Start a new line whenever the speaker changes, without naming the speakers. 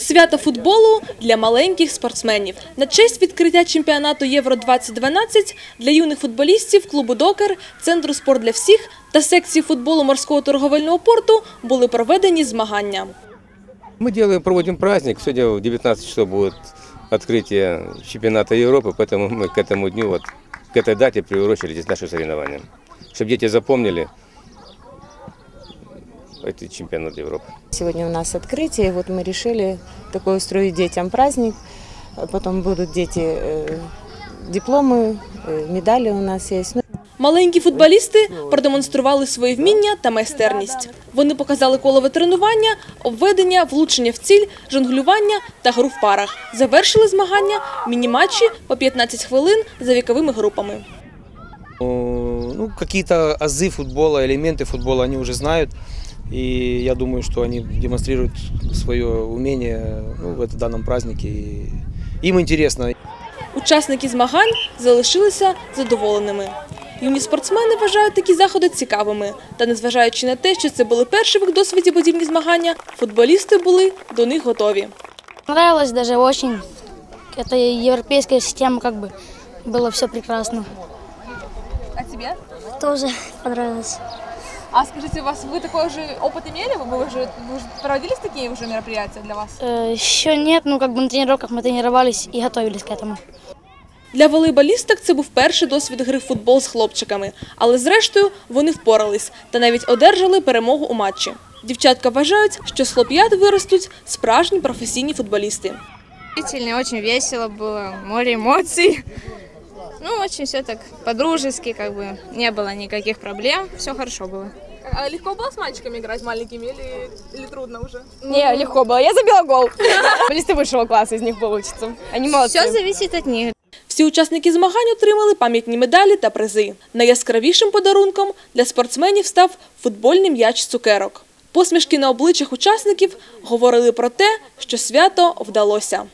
Свято футболу для маленьких спортсменів. На честь відкриття чемпіонату Євро-2012 для юних футболістів клубу «Докер», Центру «Спорт для всіх» та секції футболу морського торговельного порту були проведені змагання.
Мы делаем, проводим праздник. Сегодня в 19 часов будет открытие чемпионата Европы, поэтому мы к этому дню, вот, к этой дате приурочили здесь наши соревнования. Чтобы дети запомнили этот чемпионат Европы.
Сегодня у нас открытие, и вот мы решили такой устроить детям праздник. А Потом будут дети, э, дипломы, э, медали у нас есть. Ну,
Маленькі футболісти продемонстрували свої вміння та майстерність. Вони показали колове тренування, обведення, влучення в ціль, жонглювання та гру в парах. Завершили змагання міні-матчі по 15 хвилин за віковими групами.
Ну, какие-то азы футбола, элементы футбола они уже знают. И я думаю, что они демонстрируют свое умение ну, в этом данном празднике. И им интересно.
Учасники змагань залишилися задоволеними. Юні спортсмени вважають такі заходи цікавими. Та незважаючи на те, що це були перші в їх досвіді подібні змагання, футболісти були до них готові.
Понравилось даже очень. Это европейская система, как бы было все прекрасно.
А тебе?
Тоже понравилось.
А скажите, у вас вы такой же опыт имели? Вы уже, вы уже проводились такие уже мероприятия для вас?
Э, еще нет, ну как бы на тренировках мы тренировались и готовились к этому.
Для волейболісток це був перший досвід гри в футбол з хлопчиками, але зрештою вони впорались та навіть одержали перемогу у матчі. Дівчатка вважають, що з хлоп'ят виростуть справжні професійні футболісти.
Действительно, очень весело было, море эмоций. Ну, очень все так по-дружески, как бы не было никаких проблем, все хорошо было.
А легко было с мальчиками играть маленькими или, или трудно уже?
Не, легко было. Я забила гол. Футболисты высшего класса из них получится. Они молодцы.
Все зависит от них.
Всі учасники змагань отримали пам'ятні медалі та призи. Найяскравішим подарунком для спортсменів став футбольний м'яч з цукерок. Посмішки на обличчях учасників говорили про те, що свято вдалося.